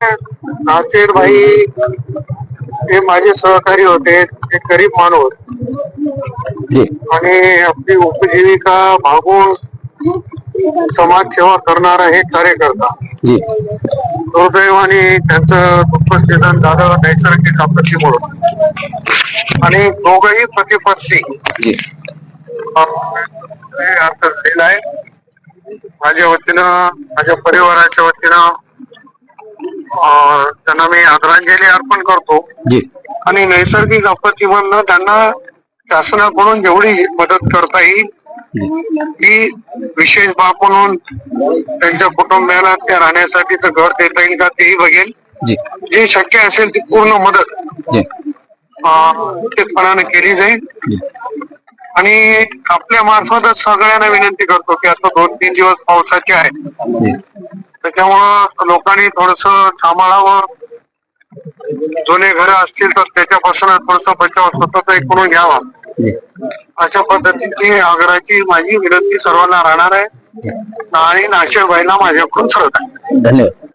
नाचेर भाई हे माझे सहकारी होते ते गरीब माणूस. आणि आपली उपजीविका भागून समाजसेवा करणारा हे कार्यकर्ता. जी. दुर्दैवाने त्यांचं दुःखद निधन झालं नैसर्गिक आपत्तीमुळे आणि दोघही पती पत्नी जी अर्थ झालेला आहे. माझ्या वतीनं माझ्या परिवाराच्या वतीनं त्यांना मी आदरांजली अर्पण करतो. जी. आणि नैसर्गिक आपत्तीमधनं त्यांना शासनाकडून जेवढी मदत करता येईल ती विशेष बाब म्हणून त्यांच्या कुटुंबियाला त्या राहण्यासाठीचं घर देता येईल का तेही बघेल. जी. शक्य असेल ती पूर्ण मदत निश्चितपणाने केली जाईल. आणि आपल्या मार्फतच सगळ्यांना विनंती करतो की आता दोन तीन दिवस पावसाचे आहेत. त्याच्यामुळं लोकांनी थोडस सांभाळावं. जुने घर असतील तर त्याच्यापासून थोडस बचाव स्वतःचा एक करून घ्यावा. अशा पद्धतीची आग्रहाची माझी विनंती सर्वांना राहणार आहे. आणि नाशिक व्हायला माझ्याकडून सरत आहे धन्यवाद.